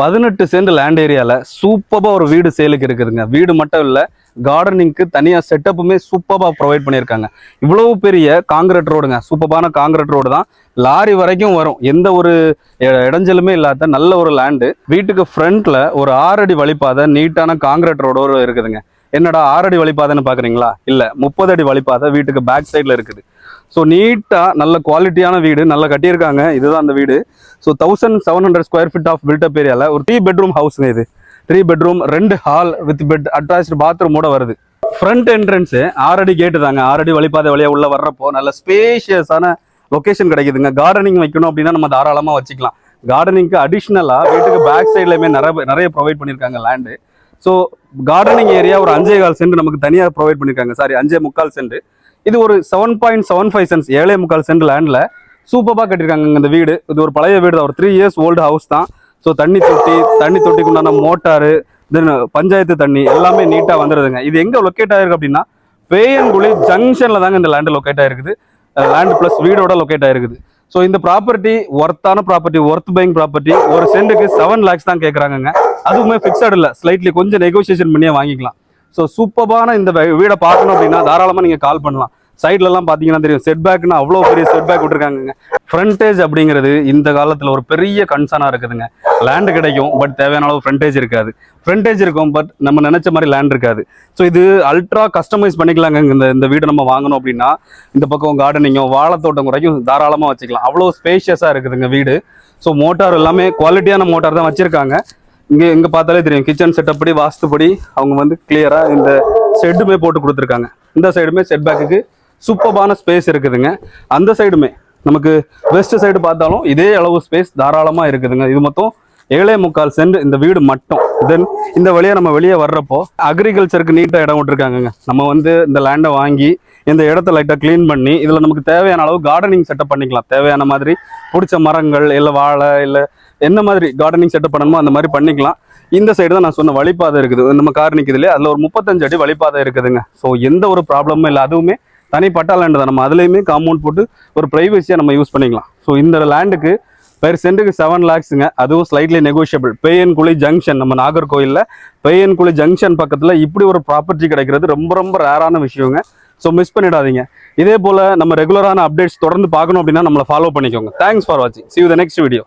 பதினெட்டு cent land ஏரியாவில் சூப்பராக ஒரு வீடு சேலுக்கு இருக்குதுங்க. வீடு மட்டும் இல்லை கார்டனிங்க்கு தனியாக செட்டப்புமே சூப்பராக ப்ரொவைட் பண்ணியிருக்காங்க. இவ்வளவு பெரிய காங்கிரட் ரோடுங்க சூப்பரான காங்கிரட் ரோடு தான். லாரி வரைக்கும் வரும். எந்த ஒரு இடைஞ்சலுமே இல்லாத நல்ல ஒரு லேண்டு வீட்டுக்கு ஃப்ரண்ட்டில் ஒரு ஆறடி வழிப்பாதை நீட்டான காங்கிரட் ரோடு இருக்குதுங்க. என்னடா ஆறடி வழிப்பாதைன்னு பார்க்குறீங்களா இல்லை முப்பது அடி வழிப்பாதை வீட்டுக்கு பேக் சைடில் இருக்குது. ஸோ நீட்டாக நல்ல குவாலிட்டியான வீடு நல்லா கட்டியிருக்காங்க. இதுதான் அந்த வீடு. So thousand seven hundred square feet of built up ஏரியாவில் ஒரு த்ரீ பெட்ரூம் ஹவுஸுங்க இது. த்ரீ பெட்ரூம் ரெண்டு ஹால் வித் பெட் அட்டாச்சு பாத்ரூமோட வருது. ஃப்ரண்ட் என்ட்ரன்ஸு ஆறடி கேட்டு தாங்க. ஆறடி வழிபாதை வழியாக உள்ளே வர்றப்போ நல்ல ஸ்பேஷியஸான லொகேஷன் கிடைக்குதுங்க. கார்டனிங் வைக்கணும் அப்படின்னா நம்ம தாராளமாக வச்சுக்கலாம். கார்டனிங்க்கு அடிஷ்னலாக வீட்டுக்கு பேக் சைட்லையுமே நிறைய நிறைய ப்ரொவைட் பண்ணியிருக்காங்க லேண்டு ஸோ கார்டனிங் ஏரியா ஒரு அஞ்சே கால் சென்ட் நமக்கு தனியாக ப்ரொவைட் பண்ணியிருக்காங்க. சாரி அஞ்சே முக்கால் சென்ட். இது ஒரு seven point seven five cents ஏழே முக்கால் சென்ட் லேண்டில் சூப்பராக கட்டியிருக்காங்க இந்த வீடு. இது ஒரு பழைய வீடு தான் ஒரு த்ரீ இயர்ஸ் ஓல்டு ஹவுஸ் தான். ஸோ தண்ணி தொட்டி தண்ணி தொட்டிக்கு உண்டான மோட்டாரு தென் பஞ்சாயத்து தண்ணி எல்லாமே நீட்டாக வந்துடுதுங்க இது எங்கே லொக்கேட் ஆயிருக்கு அப்படின்னா பேயங்குழி ஜங்ஷனில் தாங்க இந்த லேண்டு லொக்கேட் ஆயிருக்குது. லேண்டு ப்ளஸ் வீடோட லொக்கேட் ஆயிருக்குது. ஸோ இந்த ப்ராப்பர்ட்டி ஒர்த்தான ப்ராப்பர்ட்டி ஒர்த் பைங் ப்ராப்பர்ட்டி ஒரு சென்ட்டுக்கு செவன் லேக்ஸ் தான் கேட்குறாங்கங்க அதுவுமே ஃபிக்ஸட் இல்லை ஸ்லைட்லி கொஞ்சம் நெகோசியேஷன் பண்ணியே வாங்கிக்கலாம். ஸோ சூப்பரான இந்த வீடை பார்க்கணும் அப்படின்னா தாராளமாக நீங்கள் கால் பண்ணலாம். சைட்லலாம் பார்த்தீங்கன்னா தெரியும். செட் பேக்னு அவ்வளோ பெரிய செட் பேக் விட்டுருக்காங்க ஃப்ரண்டேஜ் அப்படிங்கிறது இந்த காலத்தில் ஒரு பெரிய கன்சர்னாக இருக்குதுங்க. லேண்டு கிடைக்கும் பட் தேவையான அளவு ஃப்ரண்டேஜ் இருக்காது. ஃப்ரண்டேஜ் இருக்கும் பட் நம்ம நினச்ச மாதிரி லேண்ட் இருக்காது. ஸோ இது அல்ட்ரா கஸ்டமைஸ் பண்ணிக்கலாங்க. இந்த இந்த வீடு நம்ம வாங்கணும் அப்படின்னா இந்த பக்கம் கார்டனிங்கோ வாழைத்தோட்டம் குறைக்கும் தாராளமாக வச்சுக்கலாம். அவ்வளோ ஸ்பேஷியஸாக இருக்குதுங்க வீடு. ஸோ மோட்டார் எல்லாமே குவாலிட்டியான மோட்டார் தான் வச்சுருக்காங்க. இங்கே இங்கே பார்த்தாலே தெரியும். கிச்சன் செட்டப் படி வாஸ்துப்படி அவங்க வந்து கிளியராக இந்த ஷெட்டுமே போட்டு கொடுத்துருக்காங்க. இந்த சைடுமே செட் பேக்குக்கு சூப்பரான ஸ்பேஸ் இருக்குதுங்க. அந்த சைடுமே நமக்கு வெஸ்ட் சைடு பார்த்தாலும் இதே அளவு ஸ்பேஸ் தாராளமாக இருக்குதுங்க. இது மொத்தம் ஏழே முக்கால் சென்ட் இந்த வீடு மட்டும். தென் இந்த வழியாக நம்ம வெளியே வர்றப்போ அக்ரிகல்ச்சருக்கு நீட்டாக இடம் விட்டுருக்காங்கங்க நம்ம வந்து இந்த லேண்டை வாங்கி இந்த இடத்த லைட்டாக க்ளீன் பண்ணி இதில் நமக்கு தேவையான அளவு கார்டனிங் செட்டப் பண்ணிக்கலாம். தேவையான மாதிரி பிடிச்ச மரங்கள் இல்லை வாழை இல்லை என்ன மாதிரி கார்டனிங் செட்டப் பண்ணணுமோ அந்த மாதிரி பண்ணிக்கலாம். இந்த சைடு தான் நான் சொன்ன வழிபாதை இருக்குது. நம்ம கார் நிற்குதுல அதில் ஒரு முப்பத்தஞ்சு அடி வழிபாதை இருக்குதுங்க. ஸோ எந்த ஒரு ப்ராப்ளமும் இல்லை. அதுவுமே தனி பட்டா லேண்டு தான். நம்ம அதுலேயுமே காம்பவுண்ட் போட்டு ஒரு ப்ரைவசியாக நம்ம யூஸ் பண்ணிக்கலாம். ஸோ இந்த லேண்டுக்கு பெர் சென்ட்டுக்கு செவன் லேக்ஸுங்க அதுவும் ஸ்லைட்லி நெகோஷியபிள் பேயன்குழி ஜங்ஷன் நம்ம நாகர்கோயிலில் பேயன்குழி ஜங்ஷன் பக்கத்தில் இப்படி ஒரு ப்ராப்பர்ட்டி கிடைக்கிறது ரொம்ப ரொம்ப ரேரான விஷயங்க. ஸோ மிஸ் பண்ணிடாதீங்க. இதே போல் நம்ம ரெகுலரான அப்டேட்ஸ் தொடர்ந்து பார்க்கணும் அப்படின்னா நம்மளை ஃபாலோ பண்ணிக்கோங்க. தேங்க்ஸ் ஃபார் வாட்சிங் see you the next video